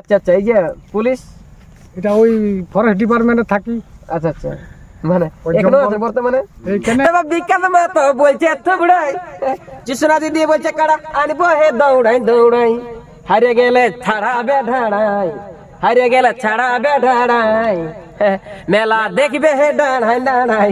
আচ্ছা আচ্ছা এই যে পুলিশ? এটা ওই ফরেস্ট ডিপার্টমেন্টে থাকি। আচ্ছা আচ্ছা মানে এখনও আছে বর্তমানে? এইখানে মাতো বলছে থুবড়াই কৃষ্ণা দিদি বলছে কাড়া আনব হে দৌড়াই দৌড়াই হারিয়ে গেলে ছাড়াবে ঢাড়াই হারিয়ে গেলে ছাড়াবে ঢাড়াই মেলা দেখবে হে ডাড়াই ডাড়াই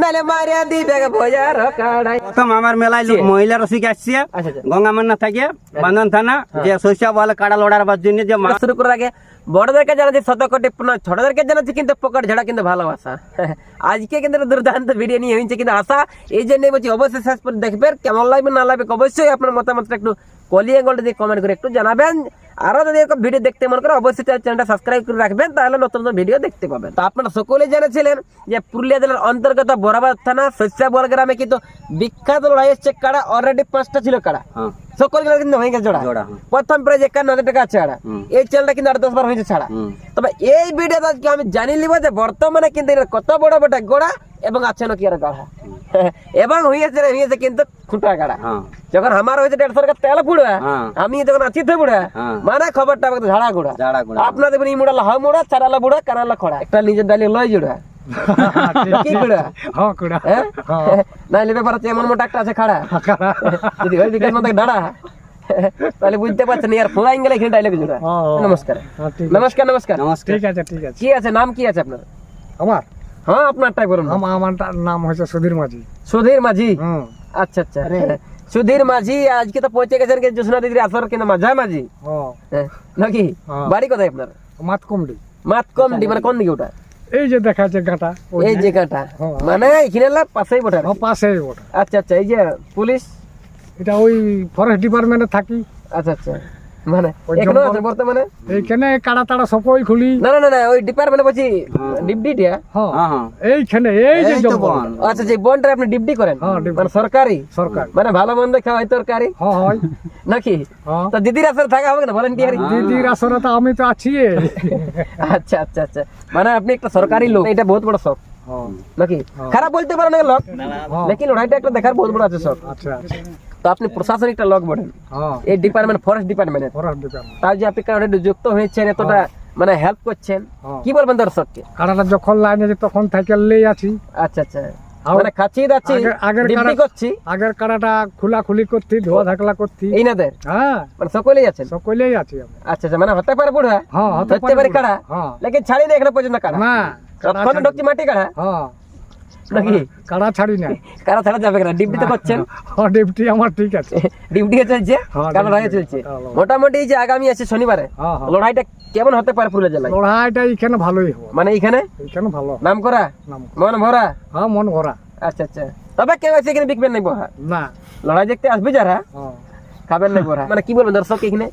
নালে মারিয়া দিবে বজার কাড়াই। প্রথম আমার মেলায় মহিলা রসিক আসছে। আচ্ছা আচ্ছা। গঙ্গামান্না থেকে বান্ধন থানা যে শস্য বলে কাড়া লড়ার জন্য যে মা- শুরু করার আগে বড়দেরকে জানাচ্ছি শতকোটি প্রণাম ছোটদেরকে জানাচ্ছি কিন্তু পকেট ঝাড়া কিন্তু ভালোবাসা। আজকে কিন্তু দুর্দান্ত ভিডিও নিয়ে হয়েছে কিন্তু আশা এই জন্য বলছি অবশ্যই শেষ করে দেখবেন। কেমন লাগবে না লাগবে অবশ্যই আপনার মতামতটা একটু কলিয়ে গোল্ড দিয়ে কমেন্ট করে একটু জানাবেন। আরও যদি এরকম ভিডিও দেখতে মনে করে অবশ্যই চ্যানেলটা সাবস্ক্রাইব করে রাখবেন তাহলে নতুন নতুন ভিডিও দেখতে পাবেন। তো আপনারা সকলে জেনেছিলেন যে পুরুলিয়া জেলার অন্তর্গত বরাবাদ থানা শস্যাবল গ্রামে কিন্তু বিখ্যাত লড়াই হচ্ছে কাড়া অলরেডি পাঁচটা ছিল কাড়া। হ্যাঁ। সকল জেলা কিন্তু হয়ে গেছে জোড়া। হ্যাঁ। প্রথম প্রাইজ একান্ন হাজার টাকা ছাড়া হুম। এই চ্যানেলটা কিন্তু আট দশ বার হয়েছে ছাড়া। তবে এই ভিডিওটা আজকে আমি জানি নিব যে বর্তমানে কিন্তু এর কত বড় বড় গোড়া এবং আছে নাকি আর গাড়া এবং হয়েছে হয়েছে কিন্তু খুঁটা গাড়া হ্যাঁ। যখন আমার হয়েছে দেড়শো টাকা তেল পুড়া হ্যাঁ। আমি যখন আছি তো বুড়া হ্যাঁ। মানে খবরটা আমাকে ঝাড়া গুড়া। আপনাদের ই মুড়া লাহা মুড়া চারালা বুড়া কানালা খড়া। একটা নিজের ডালি লয় জুড়া। কি হ্যাঁ কুড়া হ্যাঁ? নাইলে ব্যাপার হচ্ছে এমন মোটা একটা আছে খাড়া। যদি ওই বিকাশ মতো ডাড়া তাহলে বুঝতে পারছেন ইয়ার ফোড়াই গেলে এখানে ডাইলেগ জোড়া। হ্যাঁ, হ্যাঁ। নমস্কার। হ্যাঁ। নমস্কার নমস্কার নমস্কার। ঠিক আছে ঠিক আছে। কি আছে? নাম কি আছে আপনার? আমার? হ্যাঁ আপনারটাই বলুন আম- আমার নাম হচ্ছে সুধীর মাঝি। সুধীর মাঝি? আচ্ছা আচ্ছা। সুধীর মাঝি আজকে তো পৌঁছে গেছেন জোসনা দিদির আসর কিন্তু মাঝা। মাঝি হ্যাঁ, নাকি? হ্যাঁ। বাড়ি কোথায় আপনার? মাতকুমডি। মাত কম মানে কোন দিকে ওটা? এই যে দেখা যাচ্ছে গাটা। এই যে- জায়গাটা হ্যাঁ। মানে এখানে পাশেই বটে ও পাশে ওটা আচ্ছা আচ্ছা এই যে পুলিশ? এটা ওই ফরেস্ট ডিপার্টমেন্টে থাকি। আচ্ছা আচ্ছা। মানে এখনও আছে বর্তমানে? এইখানে কাড়া তাড়া সকল খুলি। না না না না ওই ডিপার্টমেন্টে বলছি ডিপটি হ্যাঁ। হ্যাঁ হ্যাঁ। এইখানে এই যে এই তো জঙ্গল। বন। আচ্ছা যে বনটা আপনি ডিপটি করেন হ্যাঁ, মানে সরকারি? সরকার। মানে ভালো মন্দ খাওয়াই তরকারি? হ্যাঁ হয়। নাকি? হ্যাঁ। তো দিদির আসলে থাকা হবে না ভলেন্টিয়ার দিদির আসরে তো আমি তো আছি। আচ্ছা আচ্ছা আচ্ছা। মানে আপনি একটা সরকারি লোক এটা বহুত বড় শখ। হ্যাঁ। নাকি? খারাপ বলতে পারেন না লোক। লেকিন লড়াইটা একটা দেখার বহুত বড় আছে শখ। আচ্ছা আচ্ছা। তো আপনি প্রশাসনিকটা লোক বলেন। হ্যাঁ। এই ডিপার্টমেন্ট ফরেস্ট ডিপার্টমেন্টের ফরেস্ট ডিপার্টমেন্ট তার যে আপনি কারণে যুক্ত হয়েছেন এতটা মানে হেল্প করছেন হ্যাঁ। কি বলবেন দর্শককে? কাড়াটা যখন লাইনে যে তখন থেকে লেই আছি। আচ্ছা আচ্ছা। মানে খাচ্ছি যাচ্ছি আগের- কারা- করছি আগের কাড়াটা খোলাখুলি করতি ধোয়া ধাকলা করতি এই নাদের হ্যাঁ। মানে সকলেই আছেন? সকলেই আছি আচ্ছা আচ্ছা মানে হতে পারে বুড়া? হ্যাঁ হতে পারে। কাড়া হ্যাঁ। লেকিন ছাড়ি না এখনও পর্যন্ত কাড়া না তখন ঢুকছি মাটি কাড়া হ্যাঁ। নাকি? কাড়া ছাড়ি না। কাড়া ছাড়া যাবে না ডিউটি তো করছেন হ্যাঁ ডিউটি আমার ঠিক আছে। ডিউটি চলছে? হ্যাঁ, কারণ লড়াই চলছে? হ্যাঁ, মোটামুটি যে আগামী আছে শনিবারে হ্যাঁ লড়াইটা কেমন হতে পারে পুরুলিয়া জেলায়? লড়াইটা এখানে ভালোই হবে। মানে এইখানে? এখানে ভালো। নাম করা মন ভরা? হ্যাঁ মন ভরা। আচ্ছা আচ্ছা। তবে কেউ আছে এখানে বিকবেন নাই বহা না। লড়াই দেখতে আসবে যারা? খাবেন নাই বহা মানে কি বলবেন দর্শক এখানে?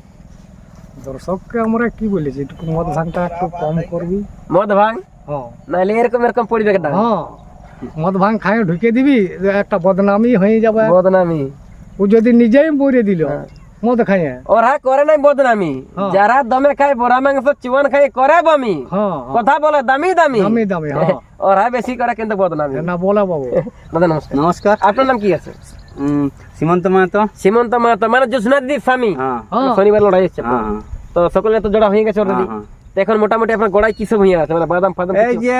দর্শককে আমরা কি বলেছি একটু মদ ভাঙটা একটু কম করবি? মদ ভাঙ? হ্যাঁ। নাহলে এরকম এরকম পড়বে একটা হ্যাঁ। মদ ভাঙ খাই ঢুকে দিবি একটা বদনামি হয়ে যাবে। বদনামি। ও যদি নিজেই মরে দিল হ্যাঁ। মদ খাইয়ে ওরা করে নাই বদনামি। হ্যাঁ। যারা দমে খায় বড়া মাংস চিবন খায় করে বমি। হ্যাঁ। কথা বলে দামি দামি। দামি দামি হ্যাঁ। ওরা বেশি করে কিন্তু বদনামি। না বলে বাবু। দাদা নমস্কার। নমস্কার। আপনার নাম কি আছে? সীমন্ত মাহাতো। সীমন্ত মাহাতো মানে জোসনা দিদির স্বামী শনিবার লড়াই হচ্ছে। তো সকলে তো জোড়া হয়ে গেছে অলরেডি এখন মোটামুটি আপনার গোড়ায় কিছু সব আছে মানে বাদাম ফাদাম এই যে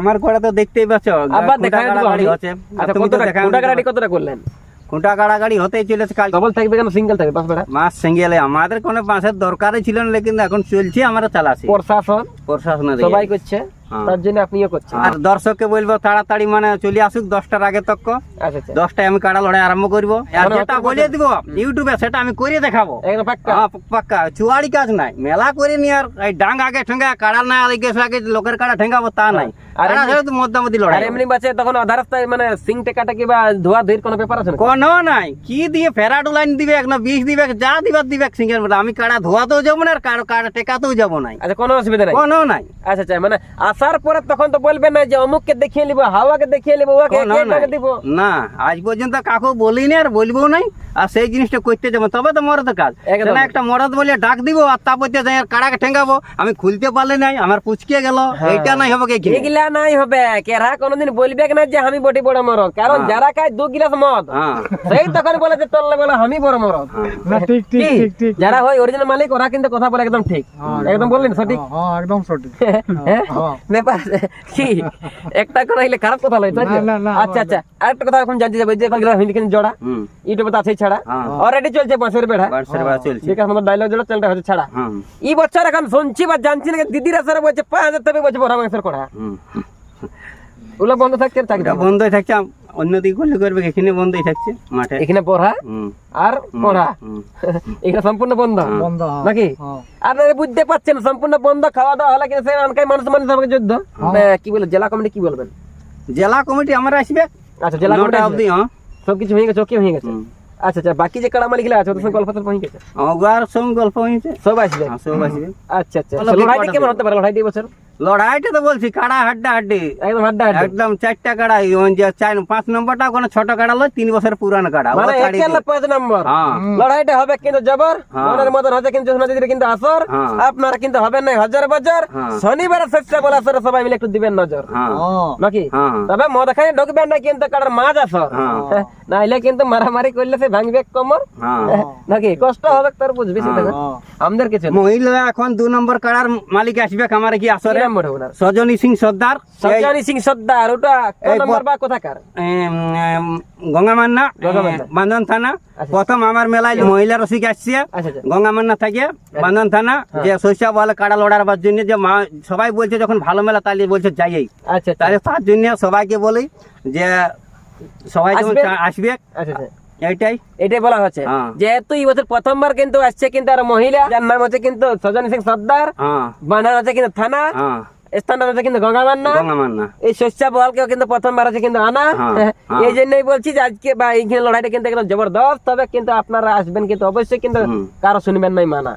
আমার গোড়া তো দেখতেই পাচ্ছ। আবার দেখা গাড়ি। হচ্ছে। আচ্ছা কত টাকা কতটা কোটা গাড়ি কতটা করলেন? খুঁটা গাড়াগাড়ি হতেই চলেছে কাল। ডবল থাকবে কেন? সিঙ্গেল থাকবে পাঁচ বেড়া? মাস সিঙ্গেলে আমাদের কোনো বাঁশের দরকারই ছিল না কিন্তু এখন চলছে আমরা চালাছি। প্রশাসন। প্রশাসন সবাই। করছে। তার জন্য আপনিও করছেন। আর দর্শককে বলব তাড়াতাড়ি মানে চলে আসুক দশটার আগে তক আচ্ছা আচ্ছা। দশটায় আমি কাড়া লড়াই আরম্ভ করব। আর মানে যেটা বলে দিব ইউটিউবে সেটা আমি করে দেখাবো। একদম পাক্কা। হ্যাঁ চুয়াড়ি কাজ নাই। মেলা করে নি আর এই ডাং আগে ঠেঙ্গা কাড়া না আগে আগে লোকের কাড়া ঠেঙ্গাবো তা নাই। আর লড়াই এমনি বাচ্চা তখন মানে সিং টেকাটা কি বা ধোয়া ধুইর কোনো ব্যাপার আছে না কোনো নাই। কি দিয়ে ফেরাটু লাইন দিবে না বিষ দিবে যা দিবার দিবে সিঙ্গের মধ্যে। আমি কাড়া ধোয়াতেও যাব না আর কাড়া টেকাতেও যাব নাই। আচ্ছা কোনো অসুবিধা নাই? কোনো নাই। আচ্ছা আচ্ছা মানে আসার পরে তখন তো বলবে না যে অমুককে দেখিয়ে নিবো হাওয়াকে দেখিয়ে নিবো ওকে না, না, দিব? না আজ পর্যন্ত কাকু বলিনি আর বলব নাই আর সেই জিনিসটা করতে যাব তবে তো মরদ কাজ। না একটা মরদ বলে ডাক দিব আর তারপর যাই আর কাড়াকে ঠেঙ্গাবো আমি খুলতে পারলে নাই আমার পুচকে গেল হ্যাঁ। এইটা নাই হবে কি? এগুলা নাই হবে কেরা কোনোদিন বলবে না যে আমি বটি বড় মরদ? কারণ হ্যাঁ। যারা খায় দু গিলাস মদ। হ্যাঁ। সেই তখন বলে যে তোর বলে আমি বড় মরদ। না ঠিক ঠিক ঠিক ঠিক। যারা হয় অরিজিনাল মালিক ওরা কিন্তু কথা বলে একদম ঠিক। একদম বললেন সঠিক? হ্যাঁ একদম সঠিক। হ্যাঁ? ব্যাপার কি? একটা কথা হইলে খারাপ কথা হলো তাই তো? না, না, না, আচ্ছা আচ্ছা আরেকটা কথা এখন জানতে যাবে যে এখন হিন্দি কিন্তু জোড়া ইউটিউবে তো আছে ছাড়া। হ্যাঁ। অলরেডি চলছে বাঁশের বেড়া। বাড়ছে বেড়া চলছে। ঠিক আছে ডায়লগ জোড়া চ্যানেলটা হচ্ছে ছাড়া। এই বছর এখন শুনছি বা জানছি না দিদিরা স্যার বলছে পাঁচ হাজার টাকা বলছে বড় মাংসের কড়া। ওগুলো বন্ধ থাকছে বন্ধই থাকছে অন্যদিকে করলে করবে এখানে বন্ধই থাকছে মাঠে। এখানে পড়া আর পড়া। এখানে সম্পূর্ণ বন্ধ। বন্ধ হ্যাঁ। নাকি? হ্যাঁ। আপনারা বুঝতে পারছেন সম্পূর্ণ বন্ধ খাওয়া দাওয়া হলে কিন্তু সেই অনেক মানুষ মানুষ আমাকে যুদ্ধ। কি বলে জেলা কমিটি কি বলবেন? জেলা কমিটি আমরা আসবে। আচ্ছা জেলা কমিটি অবধি হ্যাঁ। সবকিছু হয়ে গেছে ওকে হয়ে গেছে। আচ্ছা আচ্ছা বাকি যে কাড়া মালিকগুলো আছে ওদের সঙ্গে গল্প হয়ে সঙ্গে গল্প হয়েছে। সব আসবে? হ্যাঁ, সব আসবে। আচ্ছা আচ্ছা। লড়াইটা কেমন হতে পারে? লড়াইটা বছর? লড়াইটা তো বলছি কাড়া হাড্ডা হাড্ডি। একদম হাড্ডা একদম চারটা কাড়া চার পাঁচ নম্বরটা কোনো ছোট কাড়া লয় তিন বছর পুরানো কাড়া। মানে। পাঁচ নম্বর। হ্যাঁ। লড়াইটা হবে কিন্তু জবর হ্যাঁ। মনের মতন হচ্ছে কিন্তু সোনা দিদির কিন্তু আসর হ্যাঁ। আপনারা কিন্তু হবেন না হাজার বাজার। শনিবার বলা আসরে সবাই মিলে একটু দিবেন নজর। নাকি? তবে মদ খাই ঢুকবেন না কিন্তু কাটার মাছ আসর। নাইলে কিন্তু মারামারি করলে সে ভাঙবে কোমর। নাকি? কষ্ট হবে তোর বুঝবি। আমাদের কিছু মহিলা এখন দু নম্বর কাড়ার মালিক আসবে আমার কি আসরে? কিরাম বড় ওনার। সজনী সিং সর্দার। সজ্জানি সিং সর্দার ওটা নম্বর বা কোথাকার? গঙ্গামান্না। বান্ধন থানা। আচ্ছা। প্রথম আমার মেলায় মহিলা রসিক আসছে। আচ্ছা আচ্ছা। গঙ্গামান্না থেকে বান্ধন থানা। যে শস্য বলে কাড়া লড়ার জন্য যে মা সবাই বলছে যখন ভালো মেলা তাহলে বলছে যাই আচ্ছা আচ্ছা। তাহলে তার জন্য সবাইকে বলি যে সবাই যখন আসবে? আসবে। আচ্ছা। এইটাই এটাই বলা হচ্ছে। হ্যাঁ। যেহেতু এই বছর প্রথমবার কিন্তু আসছে কিন্তু আর মহিলা যার নাম হচ্ছে কিন্তু সজনী সিং সর্দার হ্যাঁ। বানান হচ্ছে কিন্তু থানা হ্যাঁ। স্থানটা হচ্ছে কিন্তু গঙ্গামান্না। এই শস্য বলকেও কিন্তু প্রথমবার আছে কিন্তু আনা। এই জন্যই বলছি যে আজকে বা এইখানে লড়াইটা কিন্তু একদম জবরদস্ত তবে কিন্তু আপনারা আসবেন কিন্তু অবশ্যই কিন্তু কারও শুনবেন নাই মানা।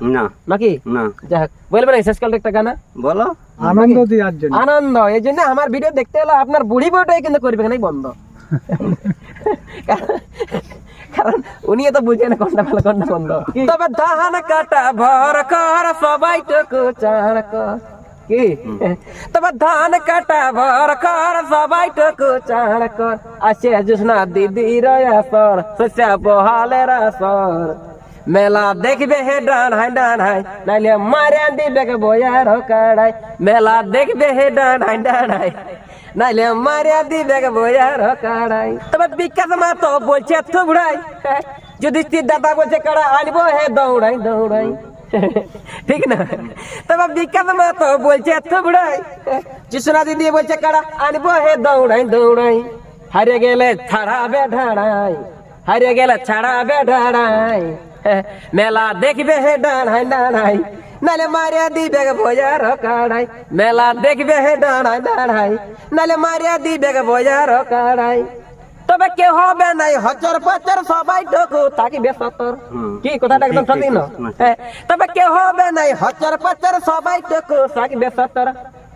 নাকি? না। যাই হোক বলবেন শেষ কালটা একটা গানা? বলো। আনন্দ দেওয়ার জন্য। আনন্দ এই জন্য আমার ভিডিও দেখতে হলে আপনার বুড়ি বউটাই কিন্তু করবে নাই বন্ধ। কারণ উনি তো বুঝে না কোনটা ভালো, কোনটা বন্ধ তবে ধান কাটা ভর কর, সবাই টুকু চার কর। কি? তবে ধান কাটা ভর কর, সবাই টুকু চার কর। আসে জুসনা দিদি রয়াসর শস্য বহালের আসর। মেলা দেখবে হে ডান হাই ডান হাই, নাইলে মারে দিবে বয়ার কাড়াই মেলা দেখবে হে ডান হাই ডান হাই। নাইলে মারে দিবে গে বয়ার কাড়াই তবে বিকাশ মা তো বলছে থুবড়াই যদি দাদা বলছে কাড়া আনব হে দৌড়াই দৌড়াই ঠিক না তবে বিকাশ মা তো বলছে থুবড়াই যিশুনা দিদি বলছে কাড়া আনব হে দৌড়াই দৌড়াই হারে গেলে ছাড়াবে ঢাড়াই হারে গেলে ছাড়াবে ঢাড়াই মেলা দেখবে হে ডাড়াই ডাড়াই নালে মারিয়া দিবে বজার কাড়াই। মেলা দেখবে হে ডাড়াই ডাড়াই নালে মারিয়া দিবে বজার কাড়াই। তবে কেউ হবে নাই হচর পচর সবাই ঢোকু থাকিবে সতর। কি কথাটা একদম ঠিক, ঠিক, সঠিক না হ্যাঁ, তবে কেউ হবে নাই হচর পচর সবাই ঢোকু থাকিবে সতর।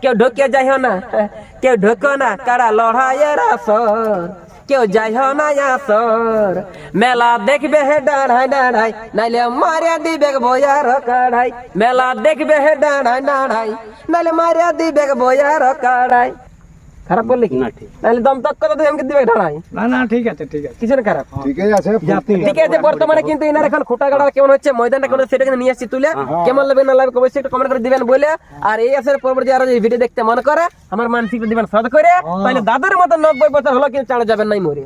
কেউ ঢুকে যাইও না হ্যাঁ, কেউ ঢুকো না কারা লড়াইয়ের আসর। কেউ যাইও না আসর মেলা দেখবে হে ডাড়াই ডাড়াই নাইলে মারিয়া দিবে বয়ার কাড়াই। মেলা দেখবে হে ডাড়াই ডাড়াই নাইলে মারিয়া দিবে বয়ার কাড়াই। খারাপ বললি না ঠিক। তাহলে দম তক করে তুই আমাকে দিবে ঢালাই না না ঠিক আছে ঠিক আছে। কিছু না খারাপ ঠিকই আছে ঠিক আছে বর্তমানে কিন্তু ইনার এখন খোটা গাড়া কেমন হচ্ছে ময়দানটা কেমন সেটা কিন্তু নিয়ে আসছি তুলে। কেমন লাগবে না লাগবে অবশ্যই একটু কমেন্ট করে দিবেন বলে। আর এই পরবর্তী আরও যদি ভিডিও দেখতে মনে করে আমার মানসিক দিবেন সদ করে তাহলে দাদুর মতো নব্বই বছর হলো কিন্তু চাড়া যাবেন নাই মরে।